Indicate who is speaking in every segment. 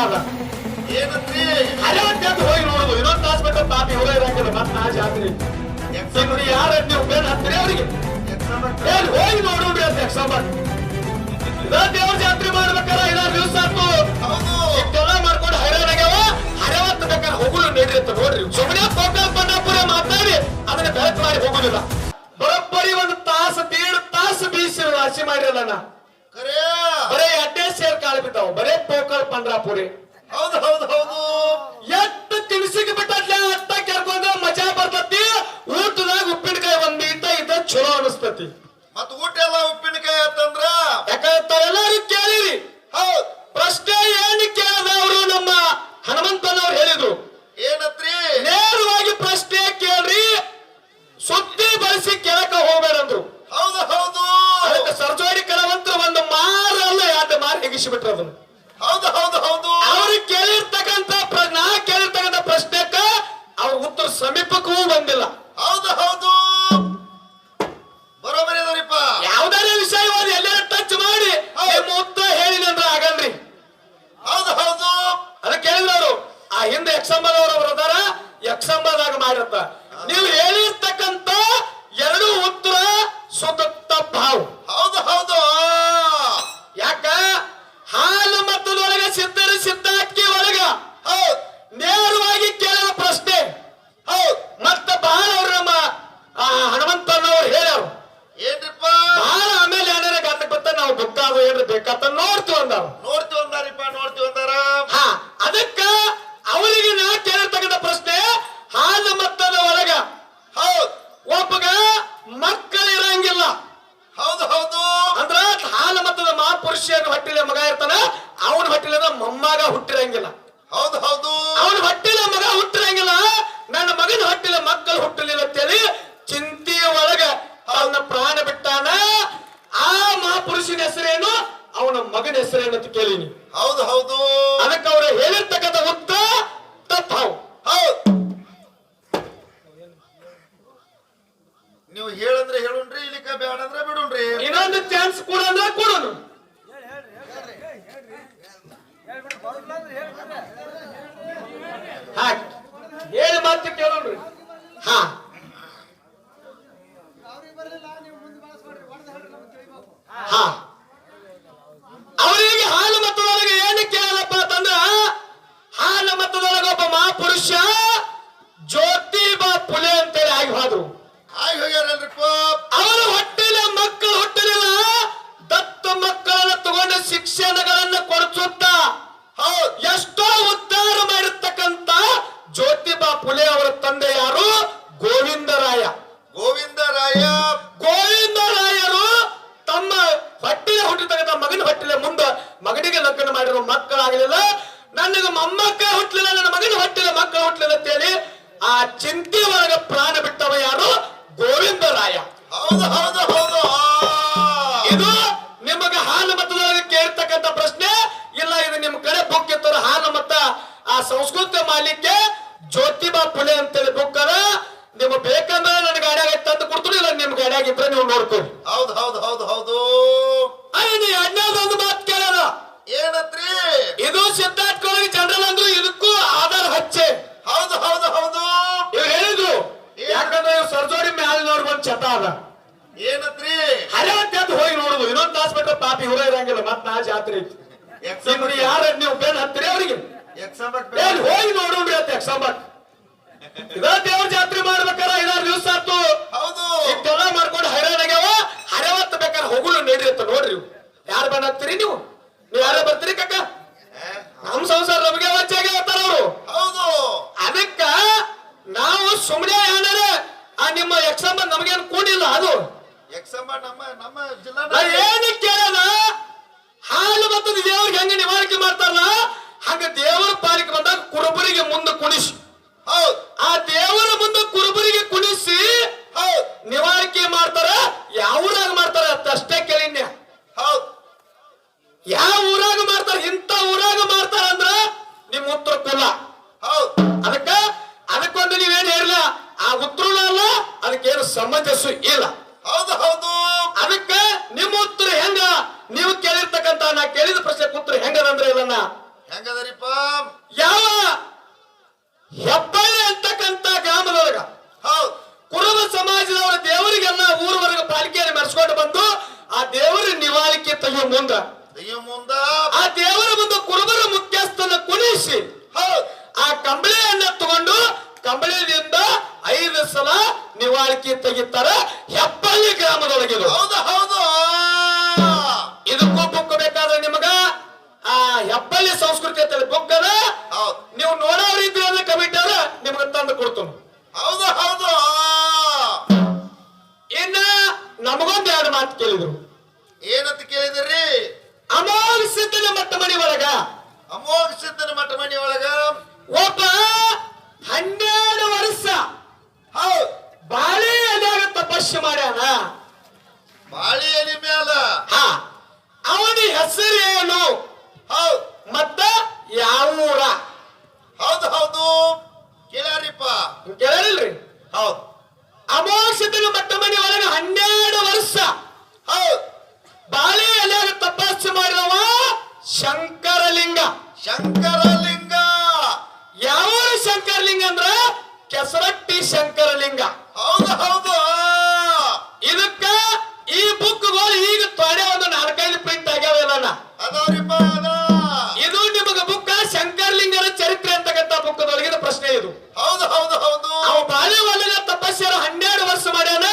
Speaker 1: ಅದ
Speaker 2: ಏನಂತ್ರಿ
Speaker 1: ಅರವತ್ತು ಎದ್ದು ಹೋಗಿ ನೋಡುದು ಇನ್ನೊಂದು ತಾಸು ಬಿಟ್ಟು ಪಾಪಿ ಹೋಗ ಇರಂಗಿಲ್ಲ ಮತ್ತೆ ಆ ಜಾತ್ರೆ. ಯಾರ ನೀವು ಬೇರೆ ಹತ್ತಿರ ಅವರಿಗೆ ಹೋಗಿ ಅಂತ ದೇವ್ರ ಜಾತ್ರೆ ಮಾಡ್ಬೇಕಾರ ಐದಾರು ದಿವಸ ಆಯ್ತು. ಮಾಡ್ಕೊಂಡು ಹೈರಾಣ ಆಗ್ಯಾವ ಹರವತ್ತು ಬೇಕಾದ್ರೆ ನಡ್ರಿ ಅಂತ ನೋಡ್ರಿ ಸುಮ್ಮನೆ
Speaker 2: ಹಿಂದೆ
Speaker 1: ಯಕ್ಷಂಬದವರು ಬರ್ತಾರ ಯಕ್ಷಂಬದಾಗ ಮಾಡಿರ್ತ. ನೀವು ಹೇಳಿರ್ತಕ್ಕಂತ ಎರಡು ಉತ್ತರ ಸುತ್ತ ಭಾವು.
Speaker 2: ಹೌದು ಹೌದು.
Speaker 1: ಯಾಕ? ಹಾಲು ಮತದೊಳಗ ಸಿದ್ಧರ ಸಿದ್ಧಾಕಿ ಒಳಗ
Speaker 2: ಹೌದ್
Speaker 1: ನೇರವಾಗಿ ಕೇಳಿದ ಪ್ರಶ್ನೆ
Speaker 2: ಹೌದ್
Speaker 1: ಮತ್ತ ಬಹಳ ಅವ್ರು ನಮ್ಮ ಆ, ಹನುಮಂತನವ್ರು ಹೇಳ್ಯಾರು
Speaker 2: ಏನ್ರಿಪ್ಪ
Speaker 1: ಬಹಳ ಆಮೇಲೆ ಏನಾರ ಗಾತಕ್ ಬತ್ತ ನಾವು ಗೊತ್ತಾದ ಏನ್ರ ಬೇಕಾತ ನೋಡ್ತೀವಿ ಅಂದಾರ
Speaker 2: ನೋಡ್ತೀವಿ ಅಂದಾರಿಪ್ಪ ನೋಡ್ತೀವಿ ಅಂದಾರ
Speaker 1: ಹಾ ಅದಕ್ಕ ಅವರಿಗೆ ನಾ ಕೇಳಿರ್ತಕ್ಕಂಥ ಪ್ರಶ್ನೆ ಹಾಲು ಮತ್ತದ ಒಳಗ
Speaker 2: ಹೌದ್
Speaker 1: ಒಬ್ಬಗ ಮಕ್ಕಳು ಇರಂಗಿಲ್ಲ
Speaker 2: ಹೌದು ಹೌದು
Speaker 1: ಅಂದ್ರ ಹಾಲು ಮತ್ತದ ಮಹಾಪುರುಷನ ಹೊಟ್ಟಿಲೆ ಮಗ ಇರ್ತಾನ ಅವನ ಹೊಟ್ಟಿಲದ ಮೊಮ್ಮಗ ಹುಟ್ಟಿರಂಗಿಲ್ಲ.
Speaker 2: ಹೌದು ಹೌದು.
Speaker 1: ಅವನ ಹೊಟ್ಟಿಲ ಮಗ ಹುಟ್ಟಿರಂಗಿಲ್ಲ. ನನ್ನ ಮಗನ ಹೊಟ್ಟಿಲ ಮಕ್ಕಳು ಹುಟ್ಟಲಿಲ್ಲ ಅಂತೇಳಿ ಚಿಂತೆಯ ಒಳಗ ಅವನ ಪ್ರಾಣ ಬಿಟ್ಟಾನ. ಆ ಮಹಾಪುರುಷನ ಹೆಸರೇನು? ಅವನ ಮಗನ ಹೆಸರೇನು ಅಂತ ಕೇಳಿನಿ
Speaker 2: ಹೌದು ಹೌದು.
Speaker 1: ಅದಕ್ಕೆ ಅವರು ಹೇಳಿರ್ತಕ್ಕಂಥ ಹಾ ಹೇಳಿ ಮಾತು ಕೇಳೋಣ್ರಿ ಹಾ. ಹಾ. ಅವರಿಗೆ ಹಾಲು ಮತದೊಳಗೆ ಏನು ಕೇಳಲ್ಲಪ್ಪ ಅಂತಂದ್ರ ಹಾಲು ಮತದೊಳಗೆ ಒಬ್ಬ ಮಹಾಪುರುಷ ಜ್ಯೋತಿಬಾ ಪುಲೆ ಅಂತೇಳಿ ಆಗಿ ಹೋದ್ರು.
Speaker 2: ಆಗಿ ಹೋಗ್ಯಾರಲ್ರಿಪ್ಪ
Speaker 1: ಅವರ ಹೊಟ್ಟೆಲ ಮಕ್ಕಳು ಹುಟ್ಟಲಿಲ್ಲ ದತ್ತು ಮಕ್ಕಳನ್ನ ತಗೊಂಡು ಶಿಕ್ಷಣಗಳನ್ನ ಕೊಡಿಸುತ್ತ ಎಷ್ಟೋ ಉದ್ಧಾರ ಮಾಡಿರ್ತಕ್ಕಂತ ಜ್ಯೋತಿಬಾ ಫುಲೆ ಅವರ ತಂದೆ ಯಾರು? ಗೋವಿಂದರಾಯ.
Speaker 2: ಗೋವಿಂದರಾಯ.
Speaker 1: ಗೋವಿಂದರಾಯರು ತಮ್ಮ ಹೊಟ್ಟೆಲೆ ಹುಟ್ಟಿರ್ತಕ್ಕಂಥ ಮಗನ ಹೊಟ್ಟಿಲೆ ಮುಂದ ಮಗನಿಗೆ ಲಗ್ನ ಮಾಡಿರುವ ಮಕ್ಕಳಾಗಲಿಲ್ಲ. ನನಗೆ ಮೊಮ್ಮಕ್ಕ ಹುಟ್ಟಲಿಲ್ಲ ನನ್ನ ಮಗನ ಹೊಟ್ಟಿಲ್ಲ ಮಕ್ಕಳು ಹುಟ್ಟಲಿಲ್ಲ ಅಂತೇಳಿ ಆ ಚಿಂತೆ ಒಳಗ ಪ್ರಾಣ ಬಿಟ್ಟವ ಯಾರು? ಗೋವಿಂದರಾಯ.
Speaker 2: ಹೌದು ಹೌದು ಹೌದು.
Speaker 1: ಇದು ನಿಮಗೆ ಹಾಲು ಮತದೊಳಗೆ ಕೇಳ್ತಕ್ಕಂಥ ಪ್ರಶ್ನೆ ಇಲ್ಲ ಇದು ನಿಮ್ಮ ಕಡೆ ಬುಕ್ ಇರ್ತಾರ ಹಾಲು ಮತ ಆ ಸಂಸ್ಕೃತ ಮಾಲಿಕೆ ಜ್ಯೋತಿಬಾ ಫುಲೆ ಅಂತೇಳಿ ಬುಕ್ ಅದ. ನಿಮ್ಗೆ ಬೇಕಂದ್ರೆ ನನ್ನ ಗಾಡಿಯಾಗ ತಂದು ಕೊಡ್ತೀನಿ ಇಲ್ಲ ನಿಮ್ಗೆ ಗಾಡಿಯಾಗ ಇದ್ರೆ ನೀವು ನೋಡ್ಕೊಳ್ಳಿ
Speaker 2: ಹೌದು ಹೌದು ಹೌದು ಹೌದು.
Speaker 1: ಐದು ಎರಡನೇದೊಂದು ಮಾತು ಕೇಳೋಣ.
Speaker 2: ಏನತ್ರಿ?
Speaker 1: ಇದು ಸಿದ್ಧಾರ್ಥಗಳಿಗೆ ಜನರಲ್ ಅಂದ್ರು ಇದಕ್ಕೂ ಆಧಾರ ಹಚ್ಚೆ.
Speaker 2: ಹೌದು ಹೌದು ಹೌದು.
Speaker 1: ಇವ್ ಹೇಳಿದ್ರು ಯಾಕಂದ್ರೆ ಸರ್ಜೋರಿ ಸರ್ಜೋಡಿ ಮ್ಯಾಲಿನವ್ರಿಗೆ ಒಂದ್ ಚಟ ಅದ.
Speaker 2: ಏನತ್ರಿ?
Speaker 1: ಹಳೆ ಅಂತ ಹೋಗಿ ನೋಡುದು. ಇನ್ನೊಂದು ತಾಸ್ ಪಾಪಿ ಹುರ ಇರಂಗಿಲ್ಲ ಮತ್ತೆ ನಾ ಜಾತ್ರೆ ಐತಿ. ಯಾರು ನೀವು ಬೇಡ ಹತ್ತಿರ ಅವರಿಗೆ? ಏನ್ ಹೋಗಿ ನೋಡೋಣ ಅಂತ ಎಕ್ಸಾಂಬರ್ ಇದ ದೇವ್ರ ಜಾತ್ರೆ ಮಾಡ್ಬೇಕಾರ? ಐದಾರು ದಿವಸ ಆಯ್ತು.
Speaker 2: ಹೌದು.
Speaker 1: ಇಷ್ಟೆಲ್ಲ ಮಾಡ್ಕೊಂಡು ಹೈರಾಣ ಆಗ್ಯಾವ ಹರವತ್ತ ಬೇಕಾದ್ರೆ ಹೋಗುಲು ನಡ್ರಿ ಅಂತ ನೋಡ್ರಿ ಯಾರು ಬಂದಾಗ್ತೀರಿ ನೀವು? ನೀವು ಯಾರೇ ಬರ್ತೀರಿ ಕಕ್ಕ ನಮ್ ಸಂಸಾರ ನಮಗೆ ವಚ್ಚಾಗಿ ಹೇಳ್ತಾರ ಅವರು.
Speaker 2: ಹೌದು.
Speaker 1: ಅದಕ್ಕ ನಾವು ಸುಮ್ನೆ ಏನಾರ ಆ ನಿಮ್ಮ ಎಕ್ಸಾಮ್ ನಮಗೇನು ಕೂಡಿಲ್ಲ ಅದು.
Speaker 2: ಎಕ್ಸಾಂಬ ನಮ್ಮ ನಮ್ಮ ಜಿಲ್ಲಾ
Speaker 1: ಏನು ಕೇಳದ? ಹಾಲು ಮತ್ತು ದೇವ್ರಿಗೆ ಹೆಂಗ ನಿವಾರಿಕೆ ಮಾಡ್ತಾರಲ್ಲ? ಹಂಗ ದೇವರ ಪಾಲಿಗೆ ಬಂದಾಗ ಕುರುಬರಿಗೆ ಮುಂದೆ ಕುಣಿಸಿ.
Speaker 2: ಹೌದು.
Speaker 1: ಆ ದೇವರ ಮುಂದೆ ಕುರುಬರಿಗೆ ಕುಣಿಸಿ
Speaker 2: ಹೌದು.
Speaker 1: ನಿವಾರಿಕೆ ಮಾಡ್ತಾರ ಯಾವ ಮುಂದ
Speaker 2: ಮುಂದ
Speaker 1: ಆ ದೇವರ ಮುಂದೆ ಕುರುಬರ ಮುಖ್ಯಸ್ಥನ ಕುಣಿಸಿ.
Speaker 2: ಹೌದು.
Speaker 1: ಆ ಕಂಬಳಿಯನ್ನ ತಗೊಂಡು ಕಂಬಳಿಯಿಂದ ಐದು ಸಲ ನಿವಾಳಿಕೆ ತೆಗಿತಾರ ಹೆಬ್ಬಳ್ಳಿ ಗ್ರಾಮದೊಳಗಿದು.
Speaker 2: ಹೌದು ಹೌದು.
Speaker 1: ಇದಕ್ಕೂ ಬುಕ್ ಬೇಕಾದ್ರೆ ನಿಮಗ? ಆ ಹೆಬ್ಬಳ್ಳಿ ಸಂಸ್ಕೃತಿ ಅಂತೇಳಿ ಬುಕ್ ಅದ ನೀವು ನೋಡೋ ಅಂದ್ರೆ ಕಮಿಟಿ ಅದ ನಿಮ್ಗೆ ತಂದು ಕೊಡ್ತೀನಿ.
Speaker 2: ಹೌದು ಹೌದು.
Speaker 1: ಇನ್ನ ನಮಗೊಂದು ಎರಡು ಮಾತು ಕೇಳಿದ್ರು.
Speaker 2: ಏನಂತ ಕೇಳಿದ್ರಿ
Speaker 1: ಅಮೋಘ ಸಿದ್ಧನ ಮಟ್ಟ ಮನಿ ಒಳಗ.
Speaker 2: ಅಮೋಘ ಸಿದ್ಧನ ಮಠ ಮನಿ ಒಳಗ?
Speaker 1: ಒಬ್ಬ ಹನ್ನೆರಡು ವರ್ಷ
Speaker 2: ಹೌದು.
Speaker 1: ಬಾಳೆ ಎಲೆಯಾಗ ತಪಸ್ಸು ಮಾಡ್ಯಾನ.
Speaker 2: ಬಾಳೆ ಎಲೆ ಮ್ಯಾಲ?
Speaker 1: ಅವನ ಹೆಸರು
Speaker 2: ಹೌದು.
Speaker 1: ಮತ್ತ ಯಾವ
Speaker 2: ಹೌದು ಹೌದು. ಕೇಳ್ಯಾರಿಪ್ಪ.
Speaker 1: ಕೇಳಿಲ್ರಿ
Speaker 2: ಹೌದ್
Speaker 1: ಅಮೋಘ ಸಿದ್ಧನ ಮಟ್ಟ ಮನಿ ಒಳಗ ಹನ್ನೆರಡು ವರ್ಷ
Speaker 2: ಹೌದ್
Speaker 1: ಬಾಳೆ ಎಲೆಯಾಗ ತಪಸ್ಸು ಮಾಡಿದವ ಶಂಕರಲಿಂಗ. ಯಾವ ಶಂಕರಲಿಂಗ ಅಂದ್ರ? ಕೆಸರಟ್ಟಿ ಶಂಕರಲಿಂಗ.
Speaker 2: ಹೌದು ಹೌದು.
Speaker 1: ಇದಕ್ಕ ಈ ಬುಕ್ಗಳು ಈಗ ತೊಡೆ ಒಂದು ನಾಲ್ಕೈದು ಪ್ರಿಂಟ್
Speaker 2: ಅದ
Speaker 1: ಇದು ನಿಮಗ ಬುಕ್ಕ ಶಂಕರಲಿಂಗರ ಚರಿತ್ರೆ ಅಂತಕ್ಕಂಥ ಬುಕ್ಕದೊಳಗಿನ ಪ್ರಶ್ನೆ ಇದು.
Speaker 2: ಹೌದು ಹೌದು ಹೌದು.
Speaker 1: ಅವ ಬಾಳೆ ಒಳಗ ತಪಸ್ಸರ ಹನ್ನೆರಡು ವರ್ಷ ಮಾಡ್ಯಾನ.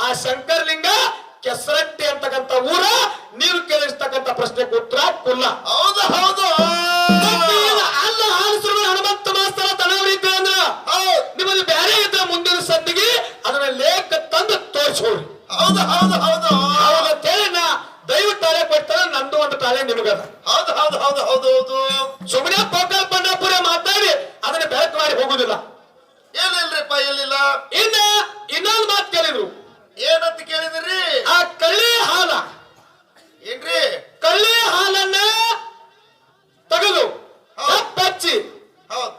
Speaker 1: ಆ ಶಂಕರಲಿಂಗ ಕೆಸರಟ್ಟಿ
Speaker 2: ಹೌದು ಹೌದು ಹೌದು.
Speaker 1: ತಾಳೆ ಕೊಡ್ತಾರೆ ನಂದು ಒಂದು ತಾಳೆ ನಿಮಗದ
Speaker 2: ಹೌದು ಹೌದು ಹೌದು ಹೌದು ಹೌದು.
Speaker 1: ಸುಮ್ಮನೆ ಪೋಕಲ್ ಮಾತಾಡಿ ಅದನ್ನ ಬೆಳಕು ಮಾಡಿ ಹೋಗುದಿಲ್ಲ.
Speaker 2: ಏನಿಲ್ರಿಪ್ಪ ಇಲ್ಲಿಲ್ಲ
Speaker 1: ಇನ್ನ ಇನ್ನೊಂದು ಮಾತು ಕೇಳಿದ್ರು.
Speaker 2: ಏನಂತ ಕೇಳಿದ್ರಿ?
Speaker 1: ಆ ಕಳ್ಳಿ ಹಾಲ.
Speaker 2: ಏನ್ರಿ?
Speaker 1: ಕಳ್ಳಿ ಹಾಲನ್ನ ತಗದು ಹಚ್ಚಿ
Speaker 2: ಹೌದ್.